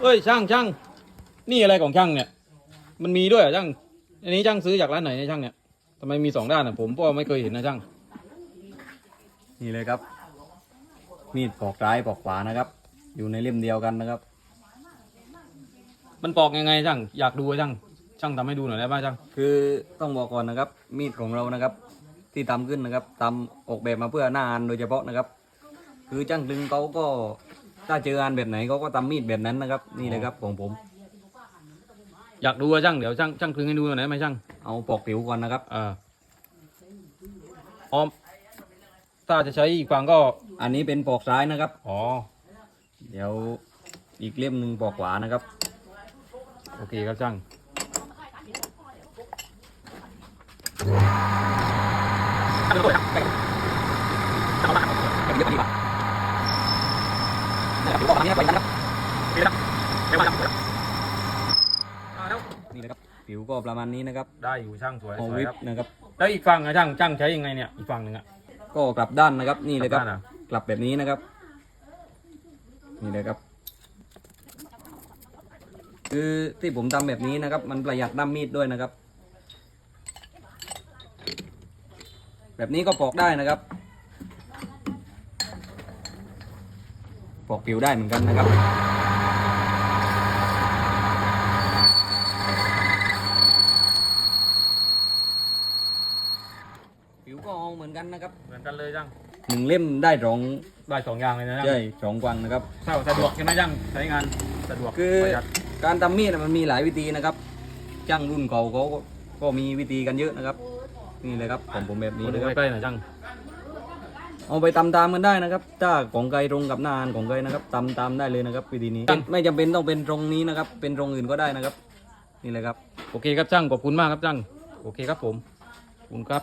เอ้ยช่างช่างนี่อะไรของช่างเนี่ย มันมีด้วยเหรอช่าง อันนี้ช่างซื้อจากร้านไหนเนี่ยช่างเนี่ยทำไมมีสองด้านอะผมก็ไม่เคยเห็นนะช่าง นี่เลยครับ มีดปอกซ้ายปอกขวานะครับ อยู่ในเล่มเดียวกันนะครับ มันปอกยังไงช่าง อยากดูอะช่าง ช่างทำให้ดูหน่อยได้ไหมช่าง คือต้องบอกก่อนนะครับ มีดของเรานะครับ ที่ทำขึ้นนะครับทำออกแบบมาเพื่อหน้างานโดยเฉพาะนะครับ คือจ้างตึงเขาก็ ถ้าเจองานแบบไหนเขาก็ทำมีดแบบนั้นนะครับนี่เลยครับของผม อยากดูอะช่างเดี๋ยวช่างช่างคลึงให้ดูหน่อยได้ไหมช่างเอาปอกผิวก่อนนะครับ เออออมถ้าจะใช้อีกฝั่งก็อันนี้เป็นปอกซ้ายนะครับ อ๋อ เดี๋ยวอีกเล่มหนึ่งปอกขวานะครับ โอเคครับช่างนี่นะครับ ผิวก็ประมาณนี้นะครับได้อยู่ช่างสวยพอสวยวิบครับนะครับ แล้วอีกฝั่งอะช่างช่างใช้ยังไงเนี่ยอีกฝั่งหนึ่งอะ ก็กลับด้านนะครับนี่เลยครับ กลับด้านเหรอ กลับแบบนี้นะครับ นี่เลยครับ คือที่ผมทำแบบนี้นะครับ มันประหยัดด้ามมีดด้วยนะครับ แบบนี้ก็ปอกได้นะครับ ปอกผิวได้เหมือนกันนะครับ ผิวก็เอาเหมือนกันนะครับเหมือนกันเลยช่างหนึ่งเล่มได้สองได้สองอย่างเลยนะช่างใช่สองกวังนะครับเท่าสะดวกใช่ไหมช่างใช้งานสะดวกคือ ประหยัดการทำมีดน่ะมันมีหลายวิธีนะครับช่างรุ่นเก่าเขาก็ก็มีวิธีกันเยอะนะครับ นี่เลยครับของผมแบบนี้มาดูนะครับ ใกล้ๆหน่อยช่างเอาไปตำตามกันได้นะครับ ถ้าของไกลตรงกับหน้างานของไกลนะครับตำตามได้เลยนะครับ วิธีนี้ไม่จำเป็นต้องเป็นตรงนี้นะครับ เป็นตรงอื่นก็ได้นะครับ นี่เลยครับ โอเคครับช่างขอบคุณมากครับช่างโอเคครับผมขอบคุณครับ